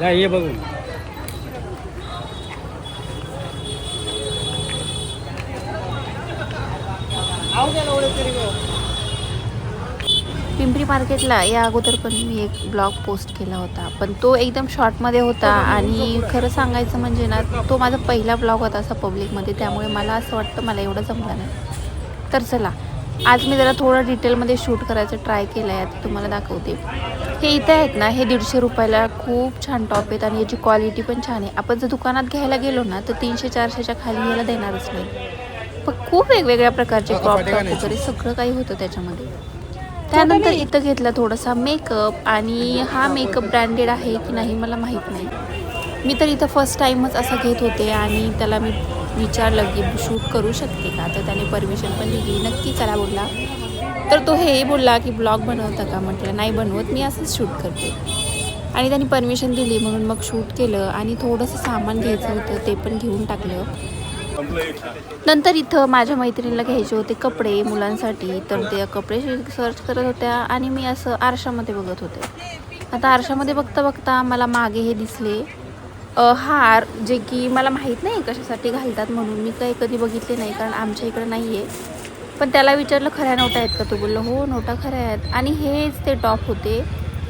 जा ये बघून. पिंपरी मार्केटला या अगोदर पण मी एक ब्लॉग पोस्ट केला होता. पण तो एकदम शॉर्टमध्ये होता आणि खरं सांगायचं म्हणजे ना तो माझा पहिला ब्लॉग होता असा पब्लिकमध्ये त्यामुळे मला असं वाटतं मला एवढं जमलं नाही. तर चला आज मी जरा थोडं डिटेलमध्ये शूट करायचं ट्राय केलं आहे आता तुम्हाला दाखवते. हे इथे आहेत ना हे दीडशे रुपयाला खूप छान टॉप आहेत आणि याची क्वालिटी पण छान आहे. आपण जर दुकानात घ्यायला गेलो ना तर तीनशे चारशेच्या खाली याला देणारच नाही. पण खूप वेगवेगळ्या प्रकारचे क्रॉप टॉप वगैरे सगळं काही होतं त्याच्यामध्ये. त्यानंतर इथं घेतला थोडासा मेकअप आणि हा मेकअप ब्रँडेड आहे की नाही मला माहीत नाही. मी तर इथं फर्स्ट टाईमच असं घेत होते आणि त्याला मी विचारलं की शूट करू शकते का? तर त्याने परमिशन पण दिली. नक्की करा बोलला. तर तो हे बोलला की ब्लॉग बनवता का? म्हटलं नाही बनवत. मी असंच शूट करते. आणि त्यांनी परमिशन दिली म्हणून मग शूट केलं आणि थोडंसं सामान घ्यायचं होतं ते पण घेऊन टाकलं. नंतर इथं माझ्या मैत्रिणीला घ्यायचे होते कपडे मुलांसाठी. तर ते कपडे सर्च करत होत्या आणि मी असं आरशामध्ये बघत होते. आता आरशामध्ये बघता बघता मला मागे हे दिसले. हार जे की मला माहीत नाही कशासाठी घालतात म्हणून. मी काही कधी बघितले नाही कारण आमच्या इकडे नाही आहे पण त्याला विचारलं खऱ्या नोटा आहेत का? तो बोललो हो नोटा खऱ्या आहेत. आणि हेच ते टॉप होते.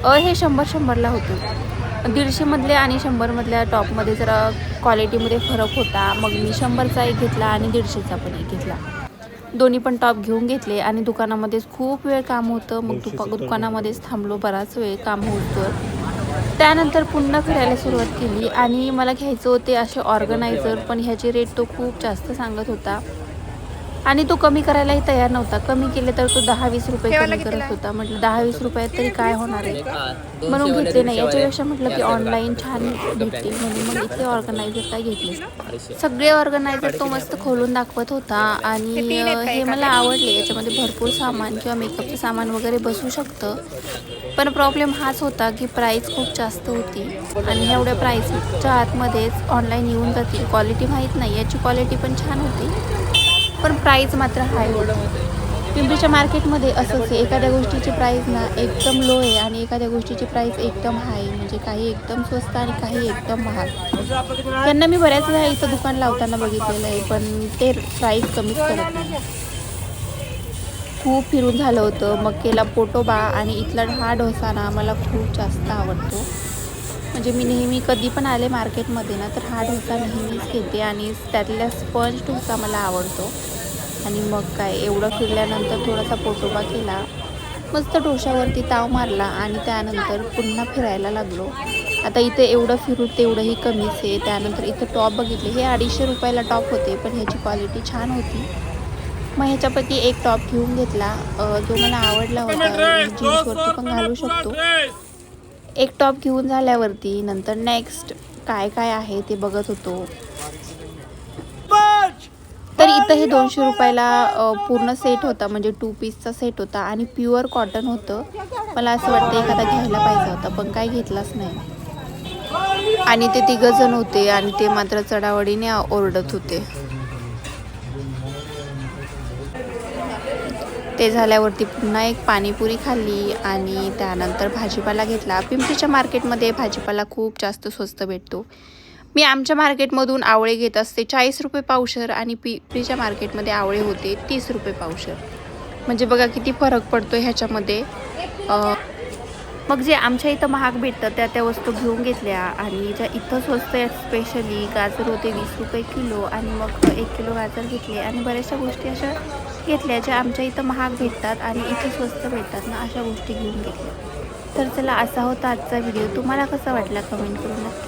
अ, हे शंभर शंभरला होते. दीडशेमधले आणि शंभरमधल्या टॉपमध्ये जरा क्वालिटीमध्ये फरक होता. मग मी शंभरचा एक घेतला आणि दीडशेचा पण एक घेतला. दोन्ही पण टॉप घेऊन घेतले आणि दुकानामध्येच खूप वेळ काम होतं. मग दुपा दुकानामध्येच थांबलो बराच वेळ. काम होतं त्यानंतर पुन्हा फिरायला सुरुवात केली आणि मला घ्यायचं होते असे ऑर्गनायझर पण ह्याचे रेट तो खूप जास्त सांगत होता. आणि तो कमी करायलाही तयार नव्हता. कमी केले तर तो दहा वीस रुपये कमी करत होता. म्हटलं दहा वीस रुपयात तरी काय होणार आहे? म्हणून घेतले नाही. याच्यापेक्षा म्हटलं की ऑनलाईन छान भेटतील म्हणून मग इथे ऑर्गनायझर काय घेतले. सगळे ऑर्गनायझर तो मस्त खोलून दाखवत होता आणि हे मला आवडले. याच्यामध्ये भरपूर सामान किंवा मेकअपचं सामान वगैरे बसू शकतं. पण प्रॉब्लेम हाच होता की प्राईस खूप जास्त होती आणि एवढ्या प्राईसच्या आतमध्येच ऑनलाईन येऊन जातील. क्वालिटी माहीत नाही. याची क्वालिटी पण छान होती. पण प्राईस मात्र हाय पिंपरीच्या मार्केटमध्ये असंच आहे. एखाद्या गोष्टीची प्राईस ना एकदम लो आहे आणि एखाद्या गोष्टीची प्राईस एकदम हाय म्हणजे काही एकदम स्वस्त आणि काही एकदम महाग. त्यांना मी बऱ्याच वेळा इथं दुकान लावताना बघितलेलं आहे पण ते प्राईस कमीच करत नाही. खूप फिरून झालं होतं. मग केला पोटोबा आणि इथला हा डोसा ना मला खूप जास्त आवडतो. म्हणजे मी नेहमी कधी पण आले मार्केटमध्ये ना तर हा डोसा नेहमीच घेते आणि त्यातल्या स्पंज डोसा मला आवडतो. आणि मग काय एवढं फिरल्यानंतर थोडासा पोटोबा केला. मस्त डोशावरती ताव मारला आणि त्यानंतर पुन्हा फिरायला लागलो. आता इथे एवढं फिरू तेवढंही कमीच आहे. त्यानंतर इथं टॉप बघितले. हे अडीचशे रुपयाला टॉप होते पण ह्याची क्वालिटी छान होती. मग ह्याच्यापैकी एक टॉप घेऊन घेतला. जो मला आवडला होता जीन्सवरती पण घालू शकतो. एक टॉप घेऊन झाल्यावरती नंतर नेक्स्ट काय काय आहे ते बघत होतो. तर हे दोनशे रुपयाला पूर्ण सेट होता. म्हणजे टू पीसचा सेट होता आणि प्युअर कॉटन होतं. मला असं वाटतं एखादा घ्यायला पाहिजे होता पण काय घेतलाच नाही. आणि ते तिघं जण होते आणि ते मात्र चढावडीने ओरडत होते. ते झाल्यावरती पुन्हा एक पाणीपुरी खाल्ली आणि त्यानंतर भाजीपाला घेतला. पिंपरीच्या मार्केटमध्ये भाजीपाला खूप जास्त स्वस्त भेटतो. मी आमच्या मार्केटमधून आवळे घेत असते. चाळीस रुपये पावशर आणि पिंपरीच्या मार्केटमध्ये आवळे होते. तीस रुपये पावशर. म्हणजे बघा किती फरक पडतो ह्याच्यामध्ये. मग जे आमच्या इथं महाग भेटतं त्या त्या वस्तू घेऊन घेतल्या. आणि ज्या इथं स्वस्त आहेत स्पेशली गाजर होते वीस रुपये किलो आणि मग एक किलो गाजर घेतले. आणि बऱ्याचशा गोष्टी अशा घेतल्या ज्या आमच्या इथं महाग भेटतात आणि इथं स्वस्त भेटतात ना अशा गोष्टी घेऊन घेतल्या. तर चला असा होता आजचा व्हिडिओ. तुम्हाला कसा वाटला कमेंट करून नक्की